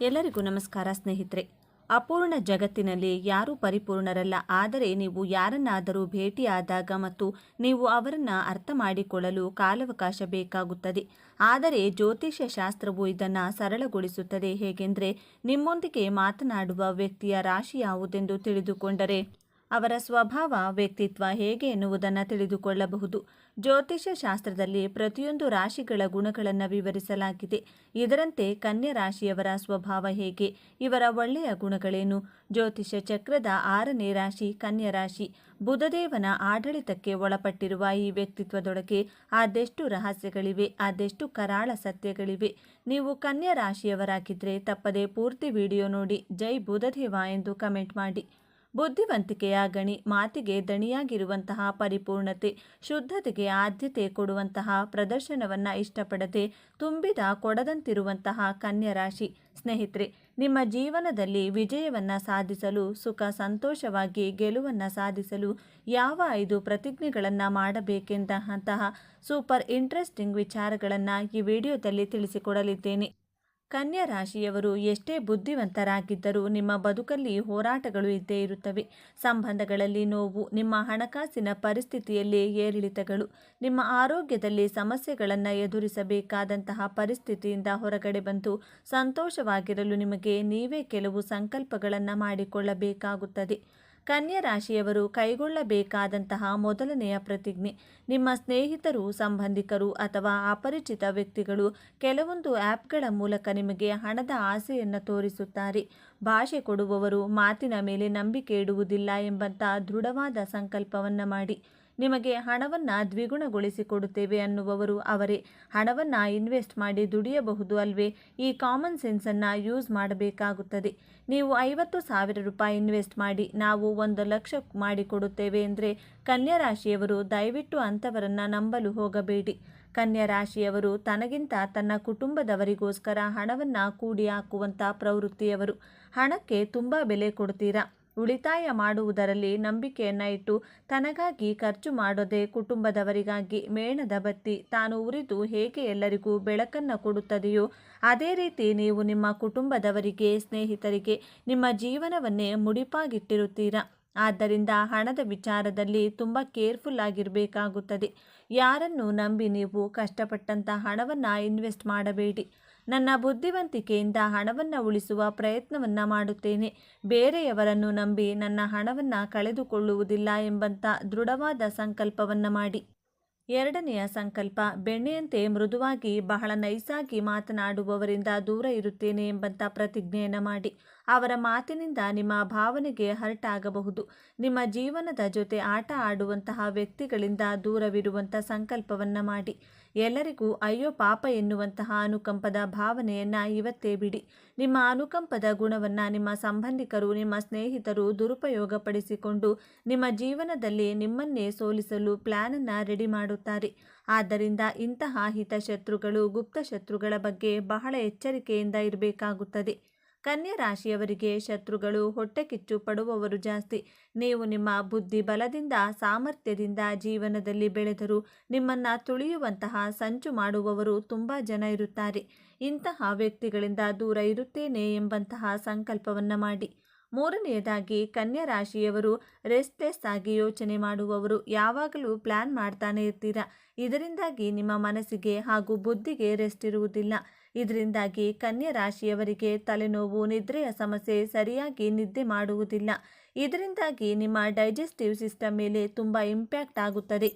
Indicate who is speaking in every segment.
Speaker 1: ಎಲ್ಲರಿಗೂ ನಮಸ್ಕಾರ ಸ್ನೇಹಿತರೆ. ಅಪೂರ್ಣ ಜಗತ್ತಿನಲ್ಲಿ ಯಾರೂ ಪರಿಪೂರ್ಣರಲ್ಲ. ಆದರೆ ನೀವು ಯಾರನ್ನಾದರೂ ಭೇಟಿಯಾದಾಗ ಮತ್ತು ನೀವು ಅವರನ್ನು ಅರ್ಥ ಮಾಡಿಕೊಳ್ಳಲು ಕಾಲಾವಕಾಶ ಬೇಕಾಗುತ್ತದೆ. ಆದರೆ ಜ್ಯೋತಿಷ್ಯ ಶಾಸ್ತ್ರವು ಇದನ್ನು ಸರಳಗೊಳಿಸುತ್ತದೆ. ಹೇಗೆಂದರೆ ನಿಮ್ಮೊಂದಿಗೆ ಮಾತನಾಡುವ ವ್ಯಕ್ತಿಯ ರಾಶಿ ಯಾವುದೆಂದು ತಿಳಿದುಕೊಂಡರೆ ಅವರ ಸ್ವಭಾವ, ವ್ಯಕ್ತಿತ್ವ ಹೇಗೆ ಎನ್ನುವುದನ್ನು ತಿಳಿದುಕೊಳ್ಳಬಹುದು. ಜ್ಯೋತಿಷ್ಯ ಶಾಸ್ತ್ರದಲ್ಲಿ ಪ್ರತಿಯೊಂದು ರಾಶಿಗಳ ಗುಣಗಳನ್ನು ವಿವರಿಸಲಾಗಿದೆ. ಇದರಂತೆ ಕನ್ಯಾ ರಾಶಿಯವರ ಸ್ವಭಾವ ಹೇಗೆ? ಇವರ ಒಳ್ಳೆಯ ಗುಣಗಳೇನು? ಜ್ಯೋತಿಷ್ಯ ಚಕ್ರದ ಆರನೇ ರಾಶಿ ಕನ್ಯಾ ರಾಶಿ. ಬುಧದೇವನ ಆಡಳಿತಕ್ಕೆ ಒಳಪಟ್ಟಿರುವ ಈ ವ್ಯಕ್ತಿತ್ವದೊಳಗೆ ಆದೆಷ್ಟು ರಹಸ್ಯಗಳಿವೆ, ಆದೆಷ್ಟು ಕರಾಳ ಸತ್ಯಗಳಿವೆ. ನೀವು ಕನ್ಯಾ ರಾಶಿಯವರಾಗಿದ್ದರೆ ತಪ್ಪದೆ ಪೂರ್ತಿ ವಿಡಿಯೋ ನೋಡಿ. ಜೈ ಬುಧದೇವ ಎಂದು ಕಮೆಂಟ್ ಮಾಡಿ. ಬುದ್ಧಿವಂತಿಕೆಯ ಗಣಿ ಮಾತಿಗೆ ದಣಿಯಾಗಿರುವಂತಹ ಪರಿಪೂರ್ಣತೆ, ಶುದ್ಧತೆಗೆ ಆದ್ಯತೆ ಕೊಡುವಂತಹ ಪ್ರದರ್ಶನವನ್ನು ಇಷ್ಟಪಡದೆ ತುಂಬಿದ ಕೊಡದಂತಿರುವಂತಹ ಕನ್ಯರಾಶಿ. ಸ್ನೇಹಿತರೆ, ನಿಮ್ಮ ಜೀವನದಲ್ಲಿ ವಿಜಯವನ್ನು ಸಾಧಿಸಲು, ಸುಖ ಸಂತೋಷವಾಗಿ ಗೆಲುವನ್ನು ಸಾಧಿಸಲು ಯಾವ ಐದು ಪ್ರತಿಜ್ಞೆಗಳನ್ನು ಮಾಡಬೇಕೆಂದಂತಹ ಸೂಪರ್ ಇಂಟ್ರೆಸ್ಟಿಂಗ್ ವಿಚಾರಗಳನ್ನು ಈ ವಿಡಿಯೋದಲ್ಲಿ ತಿಳಿಸಿಕೊಡಲಿದ್ದೇನೆ. ಕನ್ಯಾ ರಾಶಿಯವರು ಎಷ್ಟೇ ಬುದ್ಧಿವಂತರಾಗಿದ್ದರೂ ನಿಮ್ಮ ಬದುಕಲ್ಲಿ ಹೋರಾಟಗಳು ಇದ್ದೇ ಇರುತ್ತವೆ. ಸಂಬಂಧಗಳಲ್ಲಿ ನೋವು, ನಿಮ್ಮ ಹಣಕಾಸಿನ ಪರಿಸ್ಥಿತಿಯಲ್ಲಿ ಏರಿಳಿತಗಳು, ನಿಮ್ಮ ಆರೋಗ್ಯದಲ್ಲಿ ಸಮಸ್ಯೆಗಳನ್ನು ಎದುರಿಸಬೇಕಾದಂತಹ ಪರಿಸ್ಥಿತಿಯಿಂದ ಹೊರಗಡೆ ಬಂದು ಸಂತೋಷವಾಗಿರಲು ನಿಮಗೆ ನೀವೇ ಕೆಲವು ಸಂಕಲ್ಪಗಳನ್ನು ಮಾಡಿಕೊಳ್ಳಬೇಕಾಗುತ್ತದೆ. ಕನ್ಯಾ ರಾಶಿಯವರು ಕೈಗೊಳ್ಳಬೇಕಾದಂತಹ ಮೊದಲನೆಯ ಪ್ರತಿಜ್ಞೆ. ನಿಮ್ಮ ಸ್ನೇಹಿತರು, ಸಂಬಂಧಿಕರು ಅಥವಾ ಅಪರಿಚಿತ ವ್ಯಕ್ತಿಗಳು ಕೆಲವೊಂದು ಆ್ಯಪ್ಗಳ ಮೂಲಕ ನಿಮಗೆ ಹಣದ ಆಸೆಯನ್ನು ತೋರಿಸುತ್ತಾರೆ. ಭಾಷೆ ಕೊಡುವವರು ಮಾತಿನ ಮೇಲೆ ನಂಬಿಕೆ ಇಡುವುದಿಲ್ಲ ಎಂಬಂತಹ ದೃಢವಾದ ಸಂಕಲ್ಪವನ್ನು ಮಾಡಿ. ನಿಮಗೆ ಹಣವನ್ನು ದ್ವಿಗುಣಗೊಳಿಸಿಕೊಡುತ್ತೇವೆ ಅನ್ನುವವರು ಅವರೇ. ಹಣವನ್ನು ಇನ್ವೆಸ್ಟ್ ಮಾಡಿ ದುಡಿಯಬಹುದು ಅಲ್ವೇ? ಈ ಕಾಮನ್ ಸೆನ್ಸನ್ನು ಯೂಸ್ ಮಾಡಬೇಕಾಗುತ್ತದೆ. ನೀವು ಐವತ್ತು ಸಾವಿರ ರೂಪಾಯಿ ಇನ್ವೆಸ್ಟ್ ಮಾಡಿ ನಾವು ಒಂದು ಲಕ್ಷ ಮಾಡಿಕೊಡುತ್ತೇವೆ ಅಂದರೆ ಕನ್ಯಾ ರಾಶಿಯವರು ದಯವಿಟ್ಟು ಅಂಥವರನ್ನು ನಂಬಲು ಹೋಗಬೇಡಿ. ಕನ್ಯಾ ರಾಶಿಯವರು ತನಗಿಂತ ತನ್ನ ಕುಟುಂಬದವರಿಗೋಸ್ಕರ ಹಣವನ್ನು ಕೂಡಿ ಹಾಕುವಂಥ ಪ್ರವೃತ್ತಿಯವರು. ಹಣಕ್ಕೆ ತುಂಬ ಬೆಲೆ ಕೊಡ್ತೀರಾ? ಉಳಿತಾಯ ಮಾಡುವುದರಲ್ಲಿ ನಂಬಿಕೆಯನ್ನು ಇಟ್ಟು ತನಗಾಗಿ ಖರ್ಚು ಮಾಡದೆ ಕುಟುಂಬದವರಿಗಾಗಿ ಮೇಣದ ಬತ್ತಿ. ತಾನು ಉರಿದು ಹೇಗೆ ಎಲ್ಲರಿಗೂ ಬೆಳಕನ್ನು ಕೊಡುತ್ತದೆಯೋ, ಅದೇ ರೀತಿ ನೀವು ನಿಮ್ಮ ಕುಟುಂಬದವರಿಗೆ, ಸ್ನೇಹಿತರಿಗೆ ನಿಮ್ಮ ಜೀವನವನ್ನೇ ಮುಡಿಪಾಗಿಟ್ಟಿರುತ್ತೀರಾ? ಆದ್ದರಿಂದ ಹಣದ ವಿಚಾರದಲ್ಲಿ ತುಂಬ ಕೇರ್ಫುಲ್ ಆಗಿರಬೇಕಾಗುತ್ತದೆ. ಯಾರನ್ನು ನಂಬಿ ನೀವು ಕಷ್ಟಪಟ್ಟಂಥ ಹಣವನ್ನು ಇನ್ವೆಸ್ಟ್ ಮಾಡಬೇಡಿ. ನನ್ನ ಬುದ್ಧಿವಂತಿಕೆಯಿಂದ ಹಣವನ್ನು ಉಳಿಸುವ ಪ್ರಯತ್ನವನ್ನು ಮಾಡುತ್ತೇನೆ. ಬೇರೆಯವರನ್ನು ನಂಬಿ ನನ್ನ ಹಣವನ್ನು ಕಳೆದುಕೊಳ್ಳುವುದಿಲ್ಲ ಎಂಬಂಥ ದೃಢವಾದ ಸಂಕಲ್ಪವನ್ನು ಮಾಡಿ. ಎರಡನೆಯ ಸಂಕಲ್ಪ, ಬೆಣ್ಣೆಯಂತೆ ಮೃದುವಾಗಿ ಬಹಳ ನೈಸಾಗಿ ಮಾತನಾಡುವವರಿಂದ ದೂರ ಇರುತ್ತೇನೆ ಎಂಬಂಥ ಪ್ರತಿಜ್ಞೆಯನ್ನು ಮಾಡಿ. ಅವರ ಮಾತಿನಿಂದ ನಿಮ್ಮ ಭಾವನೆಗೆ ಹರ್ಟ್ ಆಗಬಹುದು ನಿಮ್ಮ ಜೀವನದ ಜೊತೆ ಆಟ ಆಡುವಂತಹ ವ್ಯಕ್ತಿಗಳಿಂದ ದೂರವಿರುವಂಥ ಸಂಕಲ್ಪವನ್ನು ಮಾಡಿ. ಎಲ್ಲರಿಗೂ ಅಯ್ಯೋ ಪಾಪ ಎನ್ನುವಂತಹ ಅನುಕಂಪದ ಭಾವನೆಯನ್ನು ಇವತ್ತೇ ಬಿಡಿ. ನಿಮ್ಮ ಅನುಕಂಪದ ಗುಣವನ್ನು ನಿಮ್ಮ ಸಂಬಂಧಿಕರು, ನಿಮ್ಮ ಸ್ನೇಹಿತರು ದುರುಪಯೋಗಪಡಿಸಿಕೊಂಡು ನಿಮ್ಮ ಜೀವನದಲ್ಲಿ ನಿಮ್ಮನ್ನೇ ಸೋಲಿಸಲು ಪ್ಲ್ಯಾನನ್ನು ರೆಡಿ ಮಾಡುತ್ತಾರೆ. ಆದ್ದರಿಂದ ಇಂತಹ ಹಿತಶತ್ರುಗಳು ಗುಪ್ತ ಶತ್ರುಗಳ ಬಗ್ಗೆ ಬಹಳ ಎಚ್ಚರಿಕೆಯಿಂದ ಇರಬೇಕಾಗುತ್ತದೆ. ಕನ್ಯಾ ರಾಶಿಯವರಿಗೆ ಶತ್ರುಗಳು ಹೊಟ್ಟೆ ಕಿಚ್ಚು ಪಡುವವರು ಜಾಸ್ತಿ. ನೀವು ನಿಮ್ಮ ಬುದ್ಧಿ ಬಲದಿಂದ, ಸಾಮರ್ಥ್ಯದಿಂದ ಜೀವನದಲ್ಲಿ ಬೆಳೆದರೂ ನಿಮ್ಮನ್ನು ತುಳಿಯುವಂತಹ ಸಂಚು ಮಾಡುವವರು ತುಂಬ ಜನ ಇರುತ್ತಾರೆ. ಇಂತಹ ವ್ಯಕ್ತಿಗಳಿಂದ ದೂರ ಇರುತ್ತೇನೆ ಎಂಬಂತಹ ಸಂಕಲ್ಪವನ್ನು ಮಾಡಿ. ಮೂರನೆಯದಾಗಿ ಕನ್ಯಾ ರಾಶಿಯವರು ರೆಸ್ಟ್ಲೆಸ್ ಆಗಿ ಯೋಚನೆ ಮಾಡುವವರು ಯಾವಾಗಲೂ ಪ್ಲ್ಯಾನ್ ಮಾಡ್ತಾನೆ ಇರ್ತೀರಾ? ಇದರಿಂದಾಗಿ ನಿಮ್ಮ ಮನಸ್ಸಿಗೆ ಹಾಗೂ ಬುದ್ಧಿಗೆ ರೆಸ್ಟ್ ಇರುವುದಿಲ್ಲ. ಇದರಿಂದಾಗಿ ಕನ್ಯಾ ರಾಶಿಯವರಿಗೆ ತಲೆನೋವು ನಿದ್ರೆಯ ಸಮಸ್ಯೆ ಸರಿಯಾಗಿ ನಿದ್ದೆ ಮಾಡುವುದಿಲ್ಲ. ಇದರಿಂದಾಗಿ ನಿಮ್ಮ ಡೈಜೆಸ್ಟಿವ್ ಸಿಸ್ಟಮ್ ಮೇಲೆ ತುಂಬ ಇಂಪ್ಯಾಕ್ಟ್ ಆಗುತ್ತದೆ.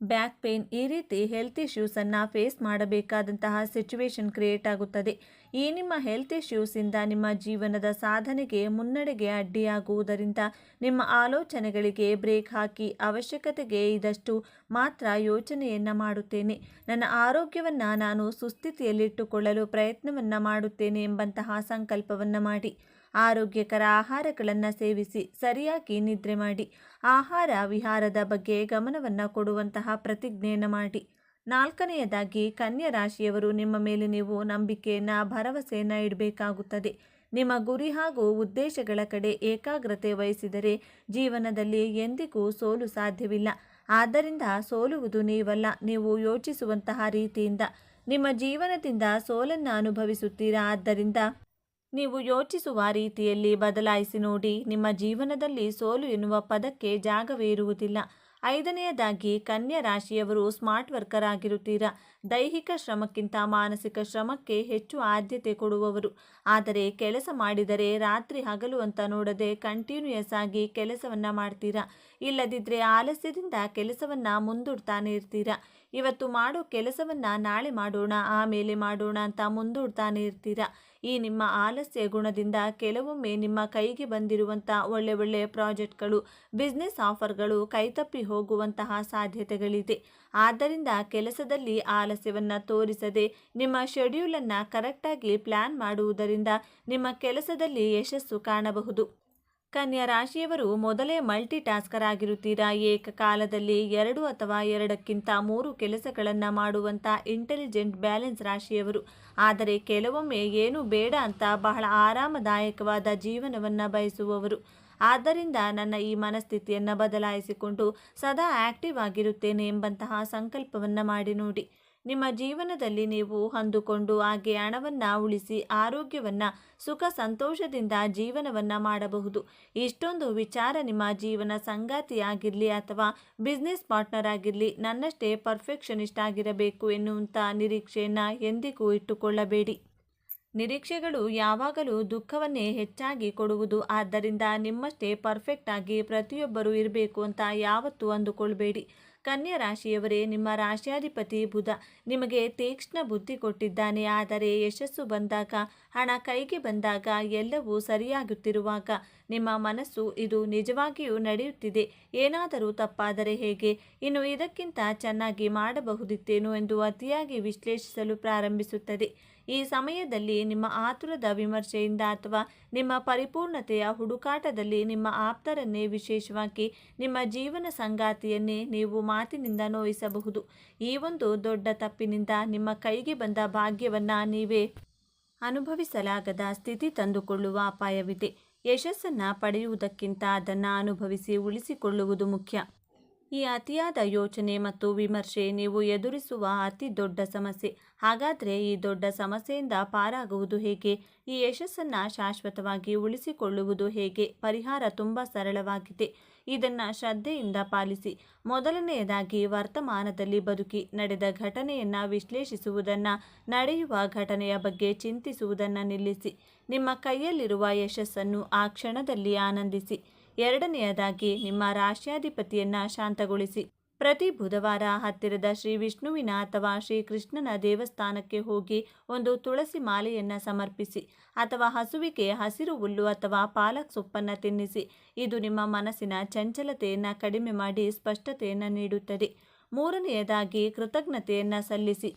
Speaker 1: ಬ್ಯಾಕ್ ಪೇನ್ ಈ ರೀತಿ ಹೆಲ್ತ್ ಇಶ್ಯೂಸನ್ನು ಫೇಸ್ ಮಾಡಬೇಕಾದಂತಹ ಸಿಚುವೇಶನ್ ಕ್ರಿಯೇಟ್ ಆಗುತ್ತದೆ. ಈ ನಿಮ್ಮ ಹೆಲ್ತ್ ಇಶ್ಯೂಸಿಂದ ನಿಮ್ಮ ಜೀವನದ ಸಾಧನೆಗೆ ಮುನ್ನಡೆಗೆ ಅಡ್ಡಿಯಾಗುವುದರಿಂದ ನಿಮ್ಮ ಆಲೋಚನೆಗಳಿಗೆ ಬ್ರೇಕ್ ಹಾಕಿ ಅವಶ್ಯಕತೆಗೆ ಇದಷ್ಟು ಮಾತ್ರ ಯೋಚನೆಯನ್ನು ಮಾಡುತ್ತೇನೆ. ನನ್ನ ಆರೋಗ್ಯವನ್ನು ನಾನು ಸುಸ್ಥಿತಿಯಲ್ಲಿಟ್ಟುಕೊಳ್ಳಲು ಪ್ರಯತ್ನವನ್ನು ಮಾಡುತ್ತೇನೆ ಎಂಬಂತಹ ಸಂಕಲ್ಪವನ್ನು ಮಾಡಿ. ಆರೋಗ್ಯಕರ ಆಹಾರಗಳನ್ನು ಸೇವಿಸಿ ಸರಿಯಾಗಿ ನಿದ್ರೆ ಮಾಡಿ. ಆಹಾರ ವಿಹಾರದ ಬಗ್ಗೆ ಗಮನವನ್ನು ಕೊಡುವಂತಹ ಪ್ರತಿಜ್ಞೆಯನ್ನು ಮಾಡಿ. ನಾಲ್ಕನೆಯದಾಗಿ, ಕನ್ಯಾ ರಾಶಿಯವರು ನಿಮ್ಮ ಮೇಲೆ ನೀವು ನಂಬಿಕೆಯನ್ನು, ಭರವಸೆಯನ್ನು ಇಡಬೇಕಾಗುತ್ತದೆ. ನಿಮ್ಮ ಗುರಿ ಹಾಗೂ ಉದ್ದೇಶಗಳ ಕಡೆ ಏಕಾಗ್ರತೆ ವಹಿಸಿದರೆ ಜೀವನದಲ್ಲಿ ಎಂದಿಗೂ ಸೋಲು ಸಾಧ್ಯವಿಲ್ಲ. ಆದ್ದರಿಂದ ಸೋಲುವುದು ನೀವಲ್ಲ, ನೀವು ಯೋಚಿಸುವಂತಹ ರೀತಿಯಿಂದ. ನಿಮ್ಮ ಜೀವನದಿಂದ ಸೋಲನ್ನು ಅನುಭವಿಸುತ್ತೀರಾ? ಆದ್ದರಿಂದ ನೀವು ಯೋಚಿಸುವ ರೀತಿಯಲ್ಲಿ ಬದಲಾಯಿಸಿ ನೋಡಿ. ನಿಮ್ಮ ಜೀವನದಲ್ಲಿ ಸೋಲು ಎನ್ನುವ ಪದಕ್ಕೆ ಜಾಗವೇ ಇರುವುದಿಲ್ಲ. ಐದನೆಯದಾಗಿ, ಕನ್ಯಾ ರಾಶಿಯವರು ಸ್ಮಾರ್ಟ್ ವರ್ಕರ್ ಆಗಿರುತ್ತೀರಾ. ದೈಹಿಕ ಶ್ರಮಕ್ಕಿಂತ ಮಾನಸಿಕ ಶ್ರಮಕ್ಕೆ ಹೆಚ್ಚು ಆದ್ಯತೆ ಕೊಡುವವರು. ಆದರೆ ಕೆಲಸ ಮಾಡಿದರೆ ರಾತ್ರಿ ಹಗಲು ಅಂತ ನೋಡದೆ ಕಂಟಿನ್ಯೂಯಸ್ ಆಗಿ ಕೆಲಸವನ್ನು ಮಾಡ್ತೀರಾ? ಇಲ್ಲದಿದ್ದರೆ ಆಲಸ್ಯದಿಂದ ಕೆಲಸವನ್ನು ಮುಂದೂಡ್ತಾನೆ ಇರ್ತೀರಾ? ಇವತ್ತು ಮಾಡೋ ಕೆಲಸವನ್ನು ನಾಳೆ ಮಾಡೋಣ, ಆಮೇಲೆ ಮಾಡೋಣ ಅಂತ ಮುಂದೂಡ್ತಾನೆ ಇರ್ತೀರಾ? ಈ ನಿಮ್ಮ ಆಲಸ್ಯ ಗುಣದಿಂದ ಕೆಲವೊಮ್ಮೆ ನಿಮ್ಮ ಕೈಗೆ ಬಂದಿರುವಂಥ ಒಳ್ಳೆ ಒಳ್ಳೆ ಪ್ರಾಜೆಕ್ಟ್ಗಳು, ಬಿಸ್ನೆಸ್ ಆಫರ್ಗಳು ಕೈತಪ್ಪಿ ಹೋಗುವಂತಹ ಸಾಧ್ಯತೆಗಳಿದೆ. ಆದ್ದರಿಂದ ಕೆಲಸದಲ್ಲಿ ಆಲಸ್ಯವನ್ನು ತೋರಿಸದೆ ನಿಮ್ಮ ಶೆಡ್ಯೂಲನ್ನು ಕರೆಕ್ಟಾಗಿ ಪ್ಲ್ಯಾನ್ ಮಾಡುವುದರಿಂದ ನಿಮ್ಮ ಕೆಲಸದಲ್ಲಿ ಯಶಸ್ಸು ಕಾಣಬಹುದು. ಕನ್ಯಾ ರಾಶಿಯವರು ಮೊದಲೇ ಮಲ್ಟಿ ಟಾಸ್ಕರ್ ಆಗಿರುತ್ತೀರಾ ಏಕಕಾಲದಲ್ಲಿ ಎರಡು ಅಥವಾ ಎರಡಕ್ಕಿಂತ ಮೂರು ಕೆಲಸಗಳನ್ನು ಮಾಡುವಂಥ ಇಂಟೆಲಿಜೆಂಟ್ ಬ್ಯಾಲೆನ್ಸ್ ರಾಶಿಯವರು. ಆದರೆ ಕೆಲವೊಮ್ಮೆ ಏನು ಬೇಡ ಅಂತ ಬಹಳ ಆರಾಮದಾಯಕವಾದ ಜೀವನವನ್ನು ಬಯಸುವವರು. ಆದ್ದರಿಂದ ನನ್ನ ಈ ಮನಸ್ಥಿತಿಯನ್ನು ಬದಲಾಯಿಸಿಕೊಂಡು ಸದಾ ಆಕ್ಟಿವ್ ಆಗಿರುತ್ತೇನೆ ಎಂಬಂತಹ ಸಂಕಲ್ಪವನ್ನು ಮಾಡಿ ನೋಡಿ. ನಿಮ್ಮ ಜೀವನದಲ್ಲಿ ನೀವು ಅಂದುಕೊಂಡು ಹಾಗೆ ಹಣವನ್ನು ಉಳಿಸಿ ಆರೋಗ್ಯವನ್ನು ಸುಖ ಸಂತೋಷದಿಂದ ಜೀವನವನ್ನು ಮಾಡಬಹುದು. ಇಷ್ಟೊಂದು ವಿಚಾರ ನಿಮ್ಮ ಜೀವನ ಸಂಗಾತಿಯಾಗಿರಲಿ ಅಥವಾ ಬಿಸ್ನೆಸ್ ಪಾರ್ಟ್ನರ್ ಆಗಿರಲಿ ನನ್ನಷ್ಟೇ ಪರ್ಫೆಕ್ಷನಿಸ್ಟ್ ಆಗಿರಬೇಕು ಎನ್ನುವಂಥ ನಿರೀಕ್ಷೆಯನ್ನು ಎಂದಿಗೂ ಇಟ್ಟುಕೊಳ್ಳಬೇಡಿ. ನಿರೀಕ್ಷೆಗಳು ಯಾವಾಗಲೂ ದುಃಖವನ್ನೇ ಹೆಚ್ಚಾಗಿ ಕೊಡುವುದು. ಆದ್ದರಿಂದ ನಿಮ್ಮಷ್ಟೇ ಪರ್ಫೆಕ್ಟ್ ಆಗಿ ಪ್ರತಿಯೊಬ್ಬರೂ ಇರಬೇಕು ಅಂತ ಯಾವತ್ತೂ ಅಂದುಕೊಳ್ಬೇಡಿ. ಕನ್ಯಾ ರಾಶಿಯವರೇ ನಿಮ್ಮ ರಾಶಿಯಾಧಿಪತಿ ಬುಧ ನಿಮಗೆ ತೀಕ್ಷ್ಣ ಬುದ್ಧಿ ಕೊಟ್ಟಿದ್ದಾನೆ. ಆದರೆ ಯಶಸ್ಸು ಬಂದಾಗ, ಹಣ ಕೈಗೆ ಬಂದಾಗ ಎಲ್ಲವೂ ಸರಿಯಾಗುತ್ತಿರುವಾಗ ನಿಮ್ಮ ಮನಸ್ಸು ಇದು ನಿಜವಾಗಿಯೂ ನಡೆಯುತ್ತಿದೆ. ಏನಾದರೂ ತಪ್ಪಾದರೆ ಹೇಗೆ? ಇನ್ನು ಇದಕ್ಕಿಂತ ಚೆನ್ನಾಗಿ ಮಾಡಬಹುದಿತ್ತೇನು ಎಂದು ಅತಿಯಾಗಿ ವಿಶ್ಲೇಷಿಸಲು ಪ್ರಾರಂಭಿಸುತ್ತದೆ. ಈ ಸಮಯದಲ್ಲಿ ನಿಮ್ಮ ಆತುರದ ವಿಮರ್ಶೆಯಿಂದ ಅಥವಾ ನಿಮ್ಮ ಪರಿಪೂರ್ಣತೆಯ ಹುಡುಕಾಟದಲ್ಲಿ ನಿಮ್ಮ ಆಪ್ತರನ್ನೇ ವಿಶೇಷವಾಗಿ ನಿಮ್ಮ ಜೀವನ ಸಂಗಾತಿಯನ್ನೇ ನೀವು ಮಾತಿನಿಂದ ನೋಯಿಸಬಹುದು. ಈ ಒಂದು ದೊಡ್ಡ ತಪ್ಪಿನಿಂದ ನಿಮ್ಮ ಕೈಗೆ ಬಂದ ಭಾಗ್ಯವನ್ನು ನೀವೇ ಅನುಭವಿಸಲಾಗದ ಸ್ಥಿತಿ ತಂದುಕೊಳ್ಳುವ ಅಪಾಯವಿದೆ. ಯಶಸ್ಸನ್ನು ಪಡೆಯುವುದಕ್ಕಿಂತ ಅದನ್ನು ಅನುಭವಿಸಿ ಉಳಿಸಿಕೊಳ್ಳುವುದು ಮುಖ್ಯ. ಈ ಅತಿಯಾದ ಯೋಚನೆ ಮತ್ತು ವಿಮರ್ಶೆ ನೀವು ಎದುರಿಸುವ ಅತಿ ದೊಡ್ಡ ಸಮಸ್ಯೆ. ಹಾಗಾದರೆ ಈ ದೊಡ್ಡ ಸಮಸ್ಯೆಯಿಂದ ಪಾರಾಗುವುದು ಹೇಗೆ? ಈ ಯಶಸ್ಸನ್ನು ಶಾಶ್ವತವಾಗಿ ಉಳಿಸಿಕೊಳ್ಳುವುದು ಹೇಗೆ? ಪರಿಹಾರ ತುಂಬ ಸರಳವಾಗಿದೆ. ಇದನ್ನು ಶ್ರದ್ಧೆಯಿಂದ ಪಾಲಿಸಿ. ಮೊದಲನೆಯದಾಗಿ ವರ್ತಮಾನದಲ್ಲಿ ಬದುಕಿ ನಡೆದ ಘಟನೆಯನ್ನು ವಿಶ್ಲೇಷಿಸುವುದನ್ನು, ನಡೆಯುವ ಘಟನೆಯ ಬಗ್ಗೆ ಚಿಂತಿಸುವುದನ್ನು ನಿಲ್ಲಿಸಿ. ನಿಮ್ಮ ಕೈಯಲ್ಲಿರುವ ಯಶಸ್ಸನ್ನು ಆ ಕ್ಷಣದಲ್ಲಿ ಆನಂದಿಸಿ. ಎರಡನೆಯದಾಗಿ ನಿಮ್ಮ ರಾಶ್ಯಾಧಿಪತಿಯನ್ನ ಶಾಂತಗೊಳಿಸಿ. ಪ್ರತಿ ಬುಧವಾರ ಹತ್ತಿರದ ಶ್ರೀ ವಿಷ್ಣುವಿನ ಅಥವಾ ಶ್ರೀ ಕೃಷ್ಣನ ದೇವಸ್ಥಾನಕ್ಕೆ ಹೋಗಿ ಒಂದು ತುಳಸಿ ಮಾಲೆಯನ್ನು ಸಮರ್ಪಿಸಿ ಅಥವಾ ಹಸುವಿಗೆ ಹಸಿರು ಹುಲ್ಲು ಅಥವಾ ಪಾಲಕ್ ಸೊಪ್ಪನ್ನು ತಿನ್ನಿಸಿ. ಇದು ನಿಮ್ಮ ಮನಸ್ಸಿನ ಚಂಚಲತೆಯನ್ನು ಕಡಿಮೆ ಮಾಡಿ ಸ್ಪಷ್ಟತೆಯನ್ನು ನೀಡುತ್ತದೆ. ಮೂರನೆಯದಾಗಿ ಕೃತಜ್ಞತೆಯನ್ನು ಸಲ್ಲಿಸಿ.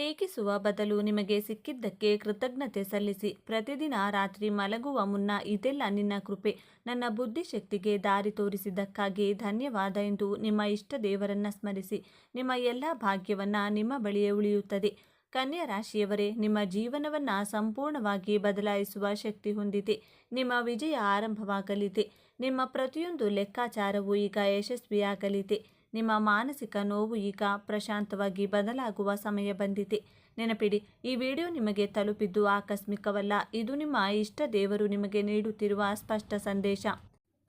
Speaker 1: ಟೀಕಿಸುವ ಬದಲು ನಿಮಗೆ ಸಿಕ್ಕಿದ್ದಕ್ಕೆ ಕೃತಜ್ಞತೆ ಸಲ್ಲಿಸಿ. ಪ್ರತಿದಿನ ರಾತ್ರಿ ಮಲಗುವ ಮುನ್ನ ಇದೆಲ್ಲ ನಿನ್ನ ಕೃಪೆ. ನನ್ನ ಬುದ್ಧಿಶಕ್ತಿಗೆ ದಾರಿ ತೋರಿಸಿದ್ದಕ್ಕಾಗಿ ಧನ್ಯವಾದ ಎಂದು ನಿಮ್ಮ ಇಷ್ಟ ದೇವರನ್ನ ಸ್ಮರಿಸಿ. ನಿಮ್ಮ ಎಲ್ಲ ಭಾಗ್ಯವನ್ನು ನಿಮ್ಮ ಬಳಿಯೇ ಉಳಿಯುತ್ತದೆ. ಕನ್ಯಾ ರಾಶಿಯವರೇ, ನಿಮ್ಮ ಜೀವನವನ್ನು ಸಂಪೂರ್ಣವಾಗಿ ಬದಲಾಯಿಸುವ ಶಕ್ತಿ ಹೊಂದಿದೆ. ನಿಮ್ಮ ವಿಜಯ ಆರಂಭವಾಗಲಿದೆ. ನಿಮ್ಮ ಪ್ರತಿಯೊಂದು ಲೆಕ್ಕಾಚಾರವೂ ಈಗ ಯಶಸ್ವಿಯಾಗಲಿದೆ. ನಿಮ್ಮ ಮಾನಸಿಕ ನೋವು ಈಗ ಪ್ರಶಾಂತವಾಗಿ ಬದಲಾಗುವ ಸಮಯ ಬಂದಿದೆ. ನೆನಪಿಡಿ, ಈ ವಿಡಿಯೋ ನಿಮಗೆ ತಲುಪಿದ್ದು ಆಕಸ್ಮಿಕವಲ್ಲ. ಇದು ನಿಮ್ಮ ಇಷ್ಟ ದೇವರು ನಿಮಗೆ ನೀಡುತ್ತಿರುವ ಸ್ಪಷ್ಟ ಸಂದೇಶ.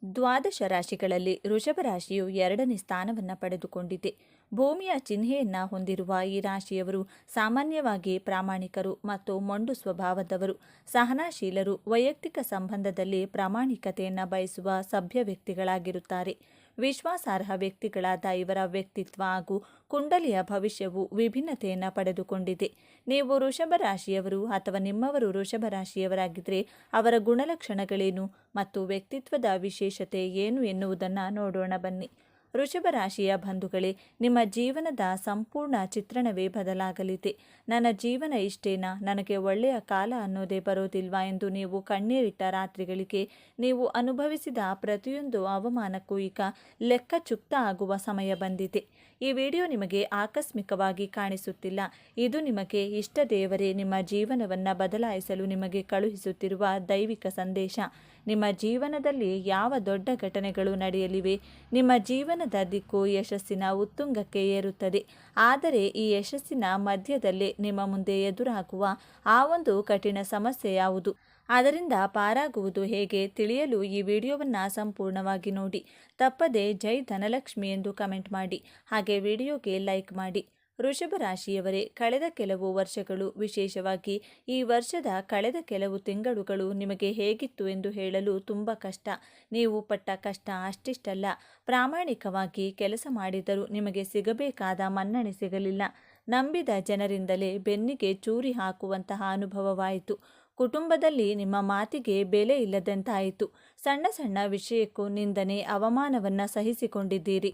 Speaker 1: ದ್ವಾದಶ ರಾಶಿಗಳಲ್ಲಿ ವೃಷಭ ರಾಶಿಯು ಎರಡನೇ ಸ್ಥಾನವನ್ನು ಪಡೆದುಕೊಂಡಿದೆ. ಭೂಮಿಯ ಚಿಹ್ನೆಯನ್ನು ಹೊಂದಿರುವ ಈ ರಾಶಿಯವರು ಸಾಮಾನ್ಯವಾಗಿ ಪ್ರಾಮಾಣಿಕರು ಮತ್ತು ಮೊಂಡು ಸ್ವಭಾವದವರು. ಸಹನಾಶೀಲರು ವೈಯಕ್ತಿಕ ಸಂಬಂಧದಲ್ಲಿ ಪ್ರಾಮಾಣಿಕತೆಯನ್ನು ಬಯಸುವ ಸಭ್ಯ ವ್ಯಕ್ತಿಗಳಾಗಿರುತ್ತಾರೆ. ವಿಶ್ವಾಸಾರ್ಹ ವ್ಯಕ್ತಿಗಳಾದ ಇವರ ವ್ಯಕ್ತಿತ್ವ ಹಾಗೂ ಕುಂಡಲಿಯ ಭವಿಷ್ಯವು ವಿಭಿನ್ನತೆಯನ್ನು ಪಡೆದುಕೊಂಡಿದೆ. ನೀವು ವೃಷಭ ರಾಶಿಯವರು ಅಥವಾ ನಿಮ್ಮವರು ವೃಷಭ ರಾಶಿಯವರಾಗಿದ್ದರೆ ಅವರ ಗುಣಲಕ್ಷಣಗಳೇನು ಮತ್ತು ವ್ಯಕ್ತಿತ್ವದ ವಿಶೇಷತೆ ಏನು ಎನ್ನುವುದನ್ನು ನೋಡೋಣ ಬನ್ನಿ. ವೃಷಭ ರಾಶಿಯ ಬಂಧುಗಳೇ, ನಿಮ್ಮ ಜೀವನದ ಸಂಪೂರ್ಣ ಚಿತ್ರಣವೇ ಬದಲಾಗಲಿದೆ. ನನ್ನ ಜೀವನ ಇಷ್ಟೇನಾ? ನನಗೆ ಒಳ್ಳೆಯ ಕಾಲ ಅನ್ನೋದೇ ಬರೋದಿಲ್ವಾ ಎಂದು ನೀವು ಕಣ್ಣೀರಿಟ್ಟ ರಾತ್ರಿಗಳಿಗೆ ನೀವು ಅನುಭವಿಸಿದ ಪ್ರತಿಯೊಂದು ಅವಮಾನಕ್ಕೂ ಈಗ ಲೆಕ್ಕ ಚುಕ್ತ ಆಗುವ ಸಮಯ ಬಂದಿದೆ. ಈ ವಿಡಿಯೋ ನಿಮಗೆ ಆಕಸ್ಮಿಕವಾಗಿ ಕಾಣಿಸುತ್ತಿಲ್ಲ. ಇದು ನಿಮಗೆ ಇಷ್ಟ ದೇವರೇ, ನಿಮ್ಮ ಜೀವನವನ್ನು ಬದಲಾಯಿಸಲು ನಿಮಗೆ ಕಳುಹಿಸುತ್ತಿರುವ ದೈವಿಕ ಸಂದೇಶ. ನಿಮ್ಮ ಜೀವನದಲ್ಲಿ ಯಾವ ದೊಡ್ಡ ಘಟನೆಗಳು ನಡೆಯಲಿವೆ? ನಿಮ್ಮ ಜೀವನದ ದಿಕ್ಕು ಯಶಸ್ಸಿನ ಉತ್ತುಂಗಕ್ಕೆ ಏರುತ್ತದೆ. ಆದರೆ ಈ ಯಶಸ್ಸಿನ ಮಧ್ಯದಲ್ಲಿ ನಿಮ್ಮ ಮುಂದೆ ಎದುರಾಗುವ ಆ ಒಂದು ಕಠಿಣ ಸಮಸ್ಯೆ ಯಾವುದು? ಅದರಿಂದ ಪಾರಾಗುವುದು ಹೇಗೆ ತಿಳಿಯಲು ಈ ವಿಡಿಯೋವನ್ನು ಸಂಪೂರ್ಣವಾಗಿ ನೋಡಿ. ತಪ್ಪದೆ ಜೈ ಧನಲಕ್ಷ್ಮಿ ಎಂದು ಕಮೆಂಟ್ ಮಾಡಿ. ಹಾಗೆ ವಿಡಿಯೋಗೆ ಲೈಕ್ ಮಾಡಿ. ವೃಷಭ ರಾಶಿಯವರೇ, ಕಳೆದ ಕೆಲವು ವರ್ಷಗಳು ವಿಶೇಷವಾಗಿ ಈ ವರ್ಷದ ಕಳೆದ ಕೆಲವು ತಿಂಗಳುಗಳು ನಿಮಗೆ ಹೇಗಿತ್ತು ಎಂದು ಹೇಳಲು ತುಂಬ ಕಷ್ಟ. ನೀವು ಪಟ್ಟ ಕಷ್ಟ ಅಷ್ಟಿಷ್ಟಲ್ಲ. ಪ್ರಾಮಾಣಿಕವಾಗಿ ಕೆಲಸ ಮಾಡಿದರೂ ನಿಮಗೆ ಸಿಗಬೇಕಾದ ಮನ್ನಣೆ ಸಿಗಲಿಲ್ಲ. ನಂಬಿದ ಜನರಿಂದಲೇ ಬೆನ್ನಿಗೆ ಚೂರಿ ಹಾಕುವಂತಹ ಅನುಭವವಾಯಿತು. ಕುಟುಂಬದಲ್ಲಿ ನಿಮ್ಮ ಮಾತಿಗೆ ಬೆಲೆ ಇಲ್ಲದಂತಾಯಿತು. ಸಣ್ಣ ಸಣ್ಣ ವಿಷಯಕ್ಕೂ ನಿಂದನೆ ಅವಮಾನವನ್ನು ಸಹಿಸಿಕೊಂಡಿದ್ದೀರಿ.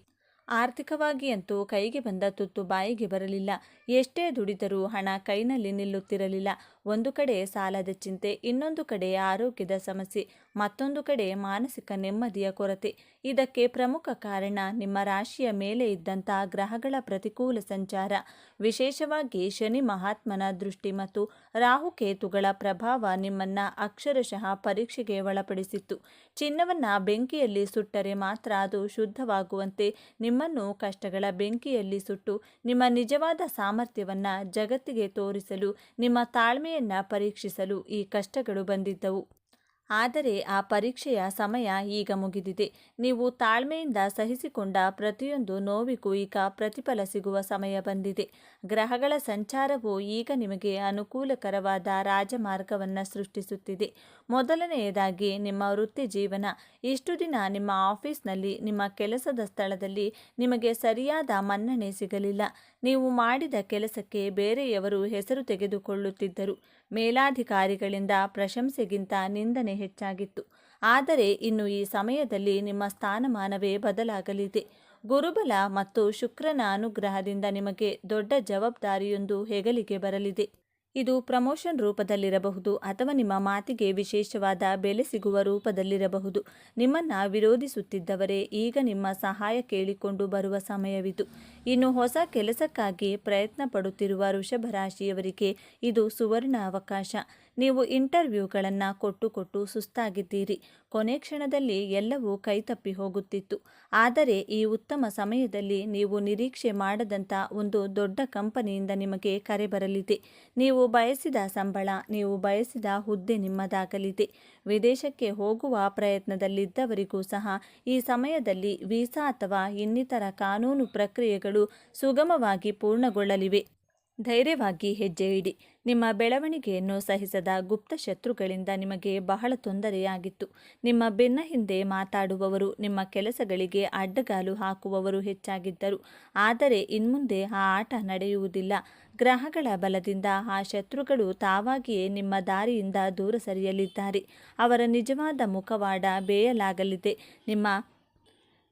Speaker 1: ಆರ್ಥಿಕವಾಗಿ ಅಂತೂ ಕೈಗೆ ಬಂದ ತುತ್ತು ಬಾಯಿಗೆ ಬರಲಿಲ್ಲ. ಎಷ್ಟೇ ದುಡಿದರೂ ಹಣ ಕೈನಲ್ಲಿ ನಿಲ್ಲುತ್ತಿರಲಿಲ್ಲ. ಒಂದು ಕಡೆ ಸಾಲದ ಚಿಂತೆ, ಇನ್ನೊಂದು ಕಡೆ ಆರೋಗ್ಯದ ಸಮಸ್ಯೆ, ಮತ್ತೊಂದು ಕಡೆ ಮಾನಸಿಕ ನೆಮ್ಮದಿಯ ಕೊರತೆ. ಇದಕ್ಕೆ ಪ್ರಮುಖ ಕಾರಣ ನಿಮ್ಮ ರಾಶಿಯ ಮೇಲೆ ಇದ್ದಂಥ ಗ್ರಹಗಳ ಪ್ರತಿಕೂಲ ಸಂಚಾರ. ವಿಶೇಷವಾಗಿ ಶನಿ ಮಹಾತ್ಮನ ದೃಷ್ಟಿ ಮತ್ತು ರಾಹುಕೇತುಗಳ ಪ್ರಭಾವ ನಿಮ್ಮನ್ನ ಅಕ್ಷರಶಃ ಪರೀಕ್ಷೆಗೆ ಒಳಪಡಿಸಿತ್ತು. ಚಿನ್ನವನ್ನ ಬೆಂಕಿಯಲ್ಲಿ ಸುಟ್ಟರೆ ಮಾತ್ರ ಅದು ಶುದ್ಧವಾಗುವಂತೆ, ನಿಮ್ಮನ್ನು ಕಷ್ಟಗಳ ಬೆಂಕಿಯಲ್ಲಿ ಸುಟ್ಟು, ನಿಮ್ಮ ನಿಜವಾದ ಸಾಮರ್ಥ್ಯವನ್ನ ಜಗತ್ತಿಗೆ ತೋರಿಸಲು, ನಿಮ್ಮ ತಾಳ್ಮೆಯನ್ನ ಪರೀಕ್ಷಿಸಲು ಈ ಕಷ್ಟಗಳು ಬಂದಿದ್ದವು. ಆದರೆ ಆ ಪರೀಕ್ಷೆಯ ಸಮಯ ಈಗ ಮುಗಿದಿದೆ. ನೀವು ತಾಳ್ಮೆಯಿಂದ ಸಹಿಸಿಕೊಂಡ ಪ್ರತಿಯೊಂದು ನೋವಿಗೂ ಈಗ ಪ್ರತಿಫಲ ಸಿಗುವ ಸಮಯ ಬಂದಿದೆ. ಗ್ರಹಗಳ ಸಂಚಾರವು ಈಗ ನಿಮಗೆ ಅನುಕೂಲಕರವಾದ ರಾಜಮಾರ್ಗವನ್ನು ಸೃಷ್ಟಿಸುತ್ತಿದೆ. ಮೊದಲನೆಯದಾಗಿ ನಿಮ್ಮ ವೃತ್ತಿ ಜೀವನ. ಇಷ್ಟು ದಿನ ನಿಮ್ಮ ಆಫೀಸ್ನಲ್ಲಿ, ನಿಮ್ಮ ಕೆಲಸದ ಸ್ಥಳದಲ್ಲಿ ನಿಮಗೆ ಸರಿಯಾದ ಮನ್ನಣೆ ಸಿಗಲಿಲ್ಲ. ನೀವು ಮಾಡಿದ ಕೆಲಸಕ್ಕೆ ಬೇರೆಯವರು ಹೆಸರು ತೆಗೆದುಕೊಳ್ಳುತ್ತಿದ್ದರು. ಮೇಲಾಧಿಕಾರಿಗಳಿಂದ ಪ್ರಶಂಸೆಗಿಂತ ನಿಂದನೆ ಹೆಚ್ಚಾಗಿತ್ತು. ಆದರೆ ಇನ್ನು ಈ ಸಮಯದಲ್ಲಿ ನಿಮ್ಮ ಸ್ಥಾನಮಾನವೇ ಬದಲಾಗಲಿದೆ. ಗುರುಬಲ ಮತ್ತು ಶುಕ್ರನ ಅನುಗ್ರಹದಿಂದ ನಿಮಗೆ ದೊಡ್ಡ ಜವಾಬ್ದಾರಿಯೊಂದು ಹೆಗಲಿಗೆ ಬರಲಿದೆ. ಇದು ಪ್ರಮೋಷನ್ ರೂಪದಲ್ಲಿರಬಹುದು ಅಥವಾ ನಿಮ್ಮ ಮಾತಿಗೆ ವಿಶೇಷವಾದ ಬೆಲೆ ಸಿಗುವ ರೂಪದಲ್ಲಿರಬಹುದು. ನಿಮ್ಮನ್ನು ವಿರೋಧಿಸುತ್ತಿದ್ದವರೇ, ಈಗ ನಿಮ್ಮ ಸಹಾಯ ಕೇಳಿಕೊಂಡು ಬರುವ ಸಮಯವಿದು. ಇನ್ನು ಹೊಸ ಕೆಲಸಕ್ಕಾಗಿ ಪ್ರಯತ್ನ ಪಡುತ್ತಿರುವ ವೃಷಭ ರಾಶಿಯವರಿಗೆ ಇದು ಸುವರ್ಣ ಅವಕಾಶ ನೀವು ಇಂಟರ್ವ್ಯೂಗಳನ್ನು ಕೊಟ್ಟು ಕೊಟ್ಟು ಸುಸ್ತಾಗಿದ್ದೀರಿ. ಕೊನೆ ಕ್ಷಣದಲ್ಲಿ ಎಲ್ಲವೂ ಕೈತಪ್ಪಿ ಹೋಗುತ್ತಿತ್ತು. ಆದರೆ ಈ ಉತ್ತಮ ಸಮಯದಲ್ಲಿ ನೀವು ನಿರೀಕ್ಷೆ ಮಾಡದಂಥ ಒಂದು ದೊಡ್ಡ ಕಂಪನಿಯಿಂದ ನಿಮಗೆ ಕರೆ ಬರಲಿದೆ. ನೀವು ಬಯಸಿದ ಸಂಬಳ, ನೀವು ಬಯಸಿದ ಹುದ್ದೆ ನಿಮ್ಮದಾಗಲಿದೆ. ವಿದೇಶಕ್ಕೆ ಹೋಗುವ ಪ್ರಯತ್ನದಲ್ಲಿದ್ದವರಿಗೂ ಸಹ ಈ ಸಮಯದಲ್ಲಿ ವೀಸಾ ಅಥವಾ ಇನ್ನಿತರ ಕಾನೂನು ಪ್ರಕ್ರಿಯೆಗಳು ಸುಗಮವಾಗಿ ಪೂರ್ಣಗೊಳ್ಳಲಿವೆ. ಧೈರ್ಯವಾಗಿ ಹೆಜ್ಜೆ ಇಡಿ. ನಿಮ್ಮ ಬೆಳವಣಿಗೆಯನ್ನು ಸಹಿಸದ ಗುಪ್ತ ಶತ್ರುಗಳಿಂದ ನಿಮಗೆ ಬಹಳ ತೊಂದರೆಯಾಗಿತ್ತು. ನಿಮ್ಮ ಬೆನ್ನ ಹಿಂದೆ ಮಾತಾಡುವವರು, ನಿಮ್ಮ ಕೆಲಸಗಳಿಗೆ ಅಡ್ಡಗಾಲು ಹಾಕುವವರು ಹೆಚ್ಚಾಗಿದ್ದರು. ಆದರೆ ಇನ್ಮುಂದೆ ಆ ಆಟ ನಡೆಯುವುದಿಲ್ಲ. ಗ್ರಹಗಳ ಬಲದಿಂದ ಆ ಶತ್ರುಗಳು ತಾವಾಗಿಯೇ ನಿಮ್ಮ ದಾರಿಯಿಂದ ದೂರ ಸರಿಯಲಿದ್ದಾರೆ. ಅವರ ನಿಜವಾದ ಮುಖವಾಡ ಬೇಯಲಾಗಲಿದೆ. ನಿಮ್ಮ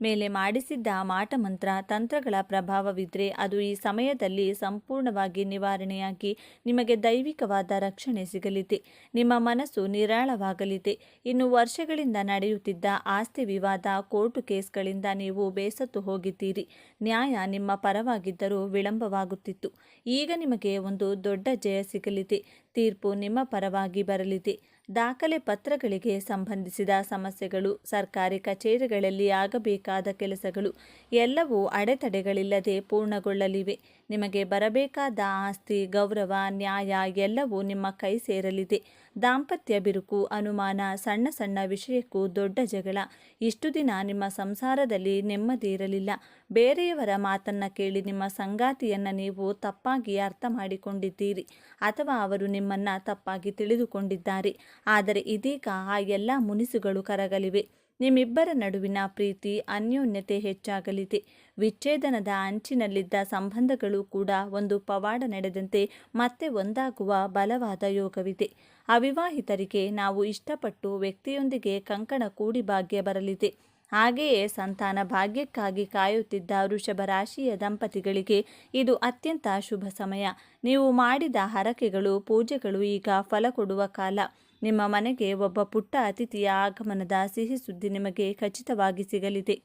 Speaker 1: ಮೇಲೆ ಮಾಡಿಸಿದ್ದ ಮಾಟಮಂತ್ರ ತಂತ್ರಗಳ ಪ್ರಭಾವವಿದ್ದರೆ ಅದು ಈ ಸಮಯದಲ್ಲಿ ಸಂಪೂರ್ಣವಾಗಿ ನಿವಾರಣೆಯಾಗಿ ನಿಮಗೆ ದೈವಿಕವಾದ ರಕ್ಷಣೆ ಸಿಗಲಿದೆ. ನಿಮ್ಮ ಮನಸ್ಸು ನಿರಾಳವಾಗಲಿದೆ. ಇನ್ನು ವರ್ಷಗಳಿಂದ ನಡೆಯುತ್ತಿದ್ದ ಆಸ್ತಿ ವಿವಾದ, ಕೋರ್ಟು ಕೇಸ್ಗಳಿಂದ ನೀವು ಬೇಸತ್ತು ಹೋಗಿದ್ದೀರಿ. ನ್ಯಾಯ ನಿಮ್ಮ ಪರವಾಗಿದ್ದರೂ ವಿಳಂಬವಾಗುತ್ತಿತ್ತು. ಈಗ ನಿಮಗೆ ಒಂದು ದೊಡ್ಡ ಜಯ ಸಿಗಲಿದೆ. ತೀರ್ಪು ನಿಮ್ಮ ಪರವಾಗಿ ಬರಲಿದೆ. ದಾಖಲೆ ಪತ್ರಗಳಿಗೆ ಸಂಬಂಧಿಸಿದ ಸಮಸ್ಯೆಗಳು, ಸರ್ಕಾರಿ ಕಚೇರಿಗಳಲ್ಲಿ ಆಗಬೇಕಾದ ಕೆಲಸಗಳು ಎಲ್ಲವೂ ಅಡೆತಡೆಗಳಿಲ್ಲದೆ ಪೂರ್ಣಗೊಳ್ಳಲಿವೆ. ನಿಮಗೆ ಬರಬೇಕಾದ ಆಸ್ತಿ, ಗೌರವ, ನ್ಯಾಯ ಎಲ್ಲವೂ ನಿಮ್ಮ ಕೈ ಸೇರಲಿದೆ. ದಾಂಪತ್ಯ ಬಿರುಕು, ಅನುಮಾನ, ಸಣ್ಣ ಸಣ್ಣ ವಿಷಯಕ್ಕೂ ದೊಡ್ಡ ಜಗಳ. ಇಷ್ಟು ದಿನ ನಿಮ್ಮ ಸಂಸಾರದಲ್ಲಿ ನೆಮ್ಮದಿ ಇರಲಿಲ್ಲ. ಬೇರೆಯವರ ಮಾತನ್ನ ಕೇಳಿ ನಿಮ್ಮ ಸಂಗಾತಿಯನ್ನ ನೀವು ತಪ್ಪಾಗಿ ಅರ್ಥ ಮಾಡಿಕೊಂಡಿದ್ದೀರಿ ಅಥವಾ ಅವರು ನಿಮ್ಮನ್ನ ತಪ್ಪಾಗಿ ತಿಳಿದುಕೊಂಡಿದ್ದಾರೆ. ಆದರೆ ಇದೀಗ ಆ ಎಲ್ಲ ಮುನಿಸುಗಳು ಕರಗಲಿವೆ. ನಿಮ್ಮಿಬ್ಬರ ನಡುವಿನ ಪ್ರೀತಿ, ಅನ್ಯೋನ್ಯತೆ ಹೆಚ್ಚಾಗಲಿದೆ. ವಿಚ್ಛೇದನದ ಅಂಚಿನಲ್ಲಿದ್ದ ಸಂಬಂಧಗಳು ಕೂಡ ಒಂದು ಪವಾಡ ನಡೆದಂತೆ ಮತ್ತೆ ಒಂದಾಗುವ ಬಲವಾದ ಯೋಗವಿದೆ. ಅವಿವಾಹಿತರಿಗೆ ನಾವು ಇಷ್ಟಪಟ್ಟು ವ್ಯಕ್ತಿಯೊಂದಿಗೆ ಕಂಕಣ ಕೂಡಿ ಭಾಗ್ಯ ಬರಲಿದೆ. ಹಾಗೆಯೇ ಸಂತಾನ ಭಾಗ್ಯಕ್ಕಾಗಿ ಕಾಯುತ್ತಿದ್ದ ವೃಷಭ ರಾಶಿಯ ದಂಪತಿಗಳಿಗೆ ಇದು ಅತ್ಯಂತ ಶುಭ ಸಮಯ. ನೀವು ಮಾಡಿದ ಹರಕೆಗಳು, ಪೂಜೆಗಳು ಈಗ ಫಲ ಕೊಡುವ ಕಾಲ. ನಿಮ್ಮ ಮನೆಗೆ ಒಬ್ಬ ಪುಟ್ಟ ಅತಿಥಿಯ ಆಗಮನದ ಸಿಹಿ ಸುದ್ದಿ ನಿಮಗೆ ಖಚಿತವಾಗಿ ಸಿಗಲಿದೆ.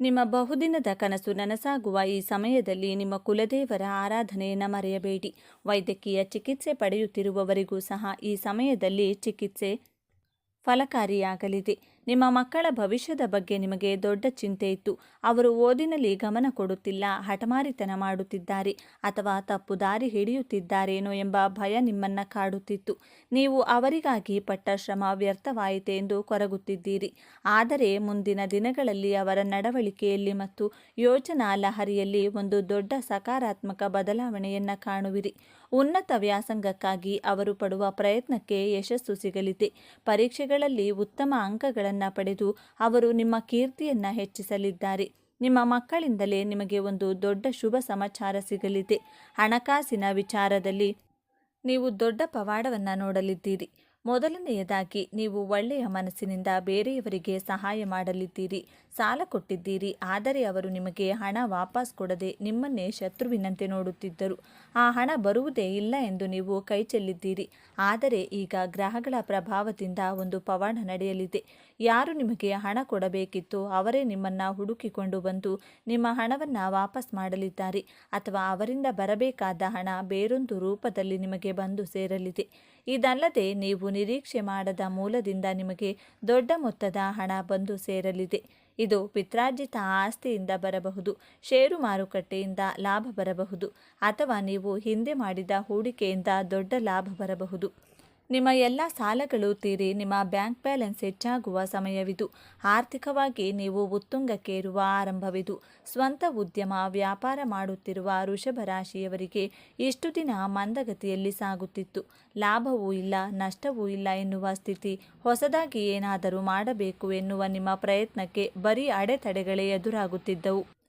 Speaker 1: ನಿಮ್ಮ ಬಹುದಿನದ ಕನಸು ನನಸಾಗುವ ಈ ಸಮಯದಲ್ಲಿ ನಿಮ್ಮ ಕುಲದೇವರ ಆರಾಧನೆಯನ್ನು ಮರೆಯಬೇಡಿ. ವೈದ್ಯಕೀಯ ಚಿಕಿತ್ಸೆ ಪಡೆಯುತ್ತಿರುವವರಿಗೂ ಸಹ ಈ ಸಮಯದಲ್ಲಿ ಚಿಕಿತ್ಸೆ ಫಲಕಾರಿಯಾಗಲಿದೆ. ನಿಮ್ಮ ಮಕ್ಕಳ ಭವಿಷ್ಯದ ಬಗ್ಗೆ ನಿಮಗೆ ದೊಡ್ಡ ಚಿಂತೆ ಇತ್ತು. ಅವರು ಓದಿನಲ್ಲಿ ಗಮನ ಕೊಡುತ್ತಿಲ್ಲ, ಹಠಮಾರಿತನ ಮಾಡುತ್ತಿದ್ದಾರೆ ಅಥವಾ ತಪ್ಪು ದಾರಿ ಹಿಡಿಯುತ್ತಿದ್ದಾರೇನೋ ಎಂಬ ಭಯ ನಿಮ್ಮನ್ನ ಕಾಡುತ್ತಿತ್ತು. ನೀವು ಅವರಿಗಾಗಿ ಪಟ್ಟ ಶ್ರಮ ವ್ಯರ್ಥವಾಯಿತೆ ಎಂದು ಕೊರಗುತ್ತಿದ್ದೀರಿ. ಆದರೆ ಮುಂದಿನ ದಿನಗಳಲ್ಲಿ ಅವರ ನಡವಳಿಕೆಯಲ್ಲಿ ಮತ್ತು ಯೋಚನಾ ಲಹರಿಯಲ್ಲಿ ಒಂದು ದೊಡ್ಡ ಸಕಾರಾತ್ಮಕ ಬದಲಾವಣೆಯನ್ನ ಕಾಣುವಿರಿ. ಉನ್ನತ ವ್ಯಾಸಂಗಕ್ಕಾಗಿ ಅವರು ಪಡುವ ಪ್ರಯತ್ನಕ್ಕೆ ಯಶಸ್ಸು ಸಿಗಲಿದೆ. ಪರೀಕ್ಷೆಗಳಲ್ಲಿ ಉತ್ತಮ ಅಂಕಗಳನ್ನು ಪಡೆದು ಅವರು ನಿಮ್ಮ ಕೀರ್ತಿಯನ್ನು ಹೆಚ್ಚಿಸಲಿದ್ದಾರೆ. ನಿಮ್ಮ ಮಕ್ಕಳಿಂದಲೇ ನಿಮಗೆ ಒಂದು ದೊಡ್ಡ ಶುಭ ಸಮಾಚಾರ ಸಿಗಲಿದೆ. ಹಣಕಾಸಿನ ವಿಚಾರದಲ್ಲಿ ನೀವು ದೊಡ್ಡ ಪವಾಡವನ್ನು ನೋಡಲಿದ್ದೀರಿ. ಮೊದಲನೆಯದಾಗಿ ನೀವು ಒಳ್ಳೆಯ ಮನಸ್ಸಿನಿಂದ ಬೇರೆಯವರಿಗೆ ಸಹಾಯ ಮಾಡಲಿದ್ದೀರಿ, ಸಾಲ ಕೊಟ್ಟಿದ್ದೀರಿ, ಆದರೆ ಅವರು ನಿಮಗೆ ಹಣ ವಾಪಸ್ ಕೊಡದೆ ನಿಮ್ಮನ್ನೇ ಶತ್ರುವಿನಂತೆ ನೋಡುತ್ತಿದ್ದರು. ಆ ಹಣ ಬರುವುದೇ ಇಲ್ಲ ಎಂದು ನೀವು ಕೈ ಚೆಲ್ಲಿದ್ದೀರಿ ಆದರೆ ಈಗ ಗ್ರಹಗಳ ಪ್ರಭಾವದಿಂದ ಒಂದು ಪವಾಡ ನಡೆಯಲಿದೆ. ಯಾರು ನಿಮಗೆ ಹಣ ಕೊಡಬೇಕಿತ್ತು ಅವರೇ ನಿಮ್ಮನ್ನ ಹುಡುಕಿಕೊಂಡು ಬಂದು ನಿಮ್ಮ ಹಣವನ್ನು ವಾಪಸ್ ಮಾಡಲಿದ್ದಾರೆ, ಅಥವಾ ಅವರಿಂದ ಬರಬೇಕಾದ ಹಣ ಬೇರೊಂದು ರೂಪದಲ್ಲಿ ನಿಮಗೆ ಬಂದು ಸೇರಲಿದೆ. ಇದಲ್ಲದೆ ನೀವು ನಿರೀಕ್ಷೆ ಮಾಡದ ಮೂಲದಿಂದ ನಿಮಗೆ ದೊಡ್ಡ ಮೊತ್ತದ ಹಣ ಬಂದು ಸೇರಲಿದೆ. ಇದು ಪಿತ್ರಾರ್ಜಿತ ಆಸ್ತಿಯಿಂದ ಬರಬಹುದು, ಷೇರು ಮಾರುಕಟ್ಟೆಯಿಂದ ಲಾಭ ಬರಬಹುದು ಅಥವಾ ನೀವು ಹಿಂದೆ ಮಾಡಿದ ಹೂಡಿಕೆಯಿಂದ ದೊಡ್ಡ ಲಾಭ ಬರಬಹುದು. ನಿಮ್ಮ ಎಲ್ಲ ಸಾಲಗಳು ತೀರಿ ನಿಮ್ಮ ಬ್ಯಾಂಕ್ ಬ್ಯಾಲೆನ್ಸ್ ಹೆಚ್ಚಾಗುವ ಸಮಯವಿದು. ಆರ್ಥಿಕವಾಗಿ ನೀವು ಉತ್ತುಂಗಕ್ಕೇರುವ ಆರಂಭವಿದು. ಸ್ವಂತ ಉದ್ಯಮ, ವ್ಯಾಪಾರ ಮಾಡುತ್ತಿರುವ ವೃಷಭ ರಾಶಿಯವರಿಗೆ ಇಷ್ಟು ದಿನ ಮಂದಗತಿಯಲ್ಲಿ ಸಾಗುತ್ತಿತ್ತು. ಲಾಭವೂ ಇಲ್ಲ, ನಷ್ಟವೂ ಇಲ್ಲ ಎನ್ನುವ ಸ್ಥಿತಿ. ಹೊಸದಾಗಿ ಏನಾದರೂ ಮಾಡಬೇಕು ಎನ್ನುವ ನಿಮ್ಮ ಪ್ರಯತ್ನಕ್ಕೆ ಬರೀ ಅಡೆತಡೆಗಳೇ ಎದುರಾಗುತ್ತಿದ್ದವು.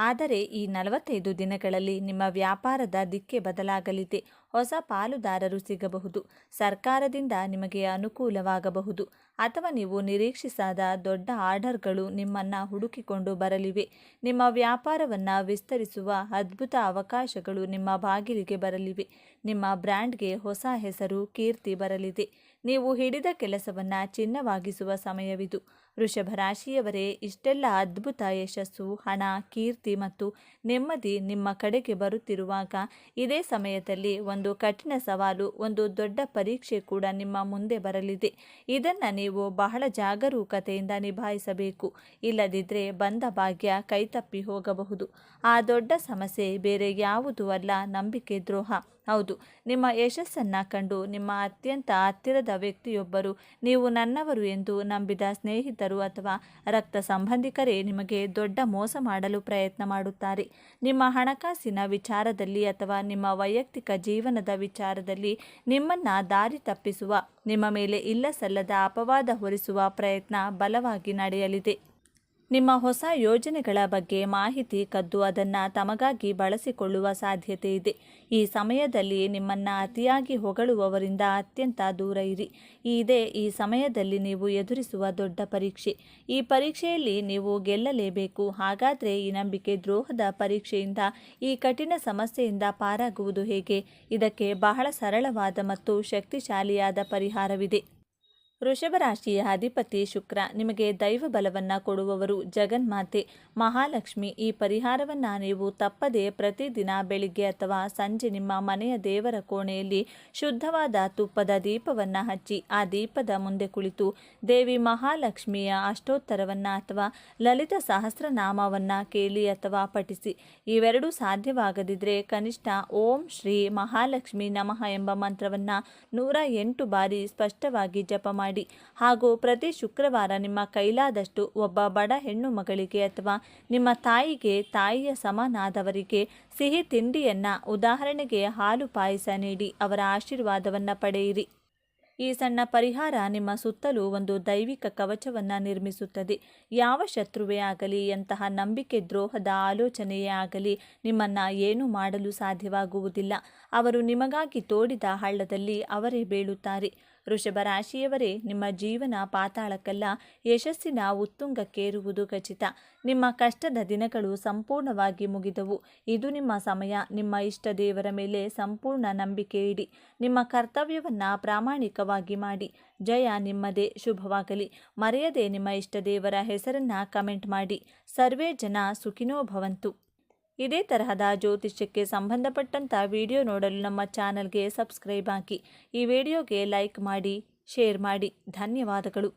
Speaker 1: ಆದರೆ ಈ ನಲವತ್ತೈದು ದಿನಗಳಲ್ಲಿ ನಿಮ್ಮ ವ್ಯಾಪಾರದ ದಿಕ್ಕೆ ಬದಲಾಗಲಿದೆ. ಹೊಸ ಪಾಲುದಾರರು ಸಿಗಬಹುದು. ಸರ್ಕಾರದಿಂದ ನಿಮಗೆ ಅನುಕೂಲವಾಗಬಹುದು. ಅಥವಾ ನೀವು ನಿರೀಕ್ಷಿಸದ ದೊಡ್ಡ ಆರ್ಡರ್ಗಳು ನಿಮ್ಮನ್ನು ಹುಡುಕಿಕೊಂಡು ಬರಲಿವೆ. ನಿಮ್ಮ ವ್ಯಾಪಾರವನ್ನು ವಿಸ್ತರಿಸುವ ಅದ್ಭುತ ಅವಕಾಶಗಳು ನಿಮ್ಮ ಬಾಗಿಲಿಗೆ ಬರಲಿವೆ. ನಿಮ್ಮ ಬ್ರ್ಯಾಂಡ್ಗೆ ಹೊಸ ಹೆಸರು, ಕೀರ್ತಿ ಬರಲಿದೆ. ನೀವು ಹಿಡಿದ ಕೆಲಸವನ್ನು ಚಿನ್ನವಾಗಿಸುವ ಸಮಯವಿದು. ವೃಷಭ ರಾಶಿಯವರೇ, ಇಷ್ಟೆಲ್ಲ ಅದ್ಭುತ ಯಶಸ್ಸು, ಹಣ, ಕೀರ್ತಿ ಮತ್ತು ನೆಮ್ಮದಿ ನಿಮ್ಮ ಕಡೆಗೆ ಬರುತ್ತಿರುವಾಗ, ಇದೇ ಸಮಯದಲ್ಲಿ ಒಂದು ಕಠಿಣ ಸವಾಲು, ಒಂದು ದೊಡ್ಡ ಪರೀಕ್ಷೆ ಕೂಡ ನಿಮ್ಮ ಮುಂದೆ ಬರಲಿದೆ. ಇದನ್ನು ನೀವು ಬಹಳ ಜಾಗರೂಕತೆಯಿಂದ ನಿಭಾಯಿಸಬೇಕು. ಇಲ್ಲದಿದ್ದರೆ ಬಂದ ಭಾಗ್ಯ ಕೈತಪ್ಪಿ ಹೋಗಬಹುದು. ಆ ದೊಡ್ಡ ಸಮಸ್ಯೆ ಬೇರೆ ಯಾವುದೂ ಅಲ್ಲ, ನಂಬಿಕೆ ದ್ರೋಹ. ಹೌದು. ನಿಮ್ಮ ಯಶಸ್ಸನ್ನು ಕಂಡು ನಿಮ್ಮ ಅತ್ಯಂತ ಹತ್ತಿರದ ವ್ಯಕ್ತಿಯೊಬ್ಬರು ನೀವು ನನ್ನವರು ಎಂದು ನಂಬಿದ ಸ್ನೇಹಿತರು ಅಥವಾ ರಕ್ತ ಸಂಬಂಧಿಕರೇ ನಿಮಗೆ ದೊಡ್ಡ ಮೋಸ ಮಾಡಲು ಪ್ರಯತ್ನ ಮಾಡುತ್ತಾರೆ. ನಿಮ್ಮ ಹಣಕಾಸಿನ ವಿಚಾರದಲ್ಲಿ ಅಥವಾ ನಿಮ್ಮ ವೈಯಕ್ತಿಕ ಜೀವನದ ವಿಚಾರದಲ್ಲಿ ನಿಮ್ಮನ್ನು ದಾರಿ ತಪ್ಪಿಸುವ, ನಿಮ್ಮ ಮೇಲೆ ಇಲ್ಲ ಸಲ್ಲದ ಅಪವಾದ ಹೊರಿಸುವ ಪ್ರಯತ್ನ ಬಲವಾಗಿ ನಡೆಯಲಿದೆ. ನಿಮ್ಮ ಹೊಸ ಯೋಜನೆಗಳ ಬಗ್ಗೆ ಮಾಹಿತಿ ಕದ್ದು ಅದನ್ನು ತಮಗಾಗಿ ಬಳಸಿಕೊಳ್ಳುವ ಸಾಧ್ಯತೆ ಇದೆ. ಈ ಸಮಯದಲ್ಲಿ ನಿಮ್ಮನ್ನು ಅತಿಯಾಗಿ ಹೊಗಳುವವರಿಂದ ಅತ್ಯಂತ ದೂರ ಇರಿ. ಇದೇ ಈ ಸಮಯದಲ್ಲಿ ನೀವು ಎದುರಿಸುವ ದೊಡ್ಡ ಪರೀಕ್ಷೆ. ಈ ಪರೀಕ್ಷೆಯಲ್ಲಿ ನೀವು ಗೆಲ್ಲಲೇಬೇಕು. ಹಾಗಾದರೆ ಈ ನಂಬಿಕೆ ದ್ರೋಹದ ಪರೀಕ್ಷೆಯಿಂದ, ಈ ಕಠಿಣ ಸಮಸ್ಯೆಯಿಂದ ಪಾರಾಗುವುದು ಹೇಗೆ? ಇದಕ್ಕೆ ಬಹಳ ಸರಳವಾದ ಮತ್ತು ಶಕ್ತಿಶಾಲಿಯಾದ ಪರಿಹಾರವಿದೆ. ವೃಷಭ ರಾಶಿಯ ಅಧಿಪತಿ ಶುಕ್ರ ನಿಮಗೆ ದೈವ ಬಲವನ್ನು ಕೊಡುವವರು ಜಗನ್ಮಾತೆ ಮಹಾಲಕ್ಷ್ಮಿ, ಈ ಪರಿಹಾರವನ್ನು ನೀವು ತಪ್ಪದೇ ಪ್ರತಿದಿನ ಬೆಳಿಗ್ಗೆ ಅಥವಾ ಸಂಜೆ ನಿಮ್ಮ ಮನೆಯ ದೇವರ ಕೋಣೆಯಲ್ಲಿ ಶುದ್ಧವಾದ ತುಪ್ಪದ ದೀಪವನ್ನು ಹಚ್ಚಿ, ಆ ದೀಪದ ಮುಂದೆ ಕುಳಿತು ದೇವಿ ಮಹಾಲಕ್ಷ್ಮಿಯ ಅಷ್ಟೋತ್ತರವನ್ನು ಅಥವಾ ಲಲಿತ ಸಹಸ್ರನಾಮವನ್ನು ಕೇಳಿ ಅಥವಾ ಪಠಿಸಿ. ಇವೆರಡೂ ಸಾಧ್ಯವಾಗದಿದ್ದರೆ ಕನಿಷ್ಠ ಓಂ ಶ್ರೀ ಮಹಾಲಕ್ಷ್ಮಿ ನಮಃ ಎಂಬ ಮಂತ್ರವನ್ನು ನೂರ ಬಾರಿ ಸ್ಪಷ್ಟವಾಗಿ ಜಪ ಮಾಡಿ. ಮಾಡಿ. ಹಾಗೂ ಪ್ರತಿ ಶುಕ್ರವಾರ ನಿಮ್ಮ ಕೈಲಾದಷ್ಟು ಒಬ್ಬ ಬಡ ಹೆಣ್ಣು ಮಗಳಿಗೆ ಅಥವಾ ನಿಮ್ಮ ತಾಯಿಗೆ, ತಾಯಿಯ ಸಮನಾದವರಿಗೆ ಸಿಹಿ ತಿಂಡಿಯನ್ನು, ಉದಾಹರಣೆಗೆ ಹಾಲು ಪಾಯಸ ನೀಡಿ ಅವರ ಆಶೀರ್ವಾದವನ್ನು ಪಡೆಯಿರಿ. ಈ ಸಣ್ಣ ಪರಿಹಾರ ನಿಮ್ಮ ಸುತ್ತಲೂ ಒಂದು ದೈವಿಕ ಕವಚವನ್ನು ನಿರ್ಮಿಸುತ್ತದೆ. ಯಾವ ಶತ್ರುವೇ ಆಗಲಿ, ಎಂತಹ ನಂಬಿಕೆ ದ್ರೋಹದ ಆಲೋಚನೆಯೇ ಆಗಲಿ, ನಿಮ್ಮನ್ನು ಏನೂ ಮಾಡಲು ಸಾಧ್ಯವಾಗುವುದಿಲ್ಲ. ಅವರು ನಿಮಗಾಗಿ ತೋಡಿದ ಹಳ್ಳದಲ್ಲಿ ಅವರೇ ಬೀಳುತ್ತಾರೆ. ವೃಷಭ ರಾಶಿಯವರೇ, ನಿಮ್ಮ ಜೀವನ ಪಾತಾಳಕ್ಕಲ್ಲ, ಯಶಸ್ಸಿನ ಉತ್ತುಂಗಕ್ಕೇರುವುದು ಖಚಿತ. ನಿಮ್ಮ ಕಷ್ಟದ ದಿನಗಳು ಸಂಪೂರ್ಣವಾಗಿ ಮುಗಿದವು. ಇದು ನಿಮ್ಮ ಸಮಯ. ನಿಮ್ಮ ಇಷ್ಟ ದೇವರ ಮೇಲೆ ಸಂಪೂರ್ಣ ನಂಬಿಕೆ ಇಡಿ. ನಿಮ್ಮ ಕರ್ತವ್ಯವನ್ನು ಪ್ರಾಮಾಣಿಕವಾಗಿ ಮಾಡಿ. ಜಯ ನಿಮ್ಮದೇ, ಶುಭವಾಗಲಿ. ಮರೆಯದೆ ನಿಮ್ಮ ಇಷ್ಟ ದೇವರ ಹೆಸರನ್ನು ಕಮೆಂಟ್ ಮಾಡಿ. ಸರ್ವೇ ಜನ ಸುಖಿನೋ ಭವಂತು. ಇದೇ ತರಹದ ಜ್ಯೋತಿಷ್ಯಕ್ಕೆ ಸಂಬಂಧಪಟ್ಟಂಥ ವಿಡಿಯೋ ನೋಡಲು ನಮ್ಮ ಚಾನಲ್ಗೆ ಸಬ್ಸ್ಕ್ರೈಬ್ ಹಾಕಿ ಈ ವಿಡಿಯೋಗೆ ಲೈಕ್ ಮಾಡಿ, ಶೇರ್ ಮಾಡಿ. ಧನ್ಯವಾದಗಳು.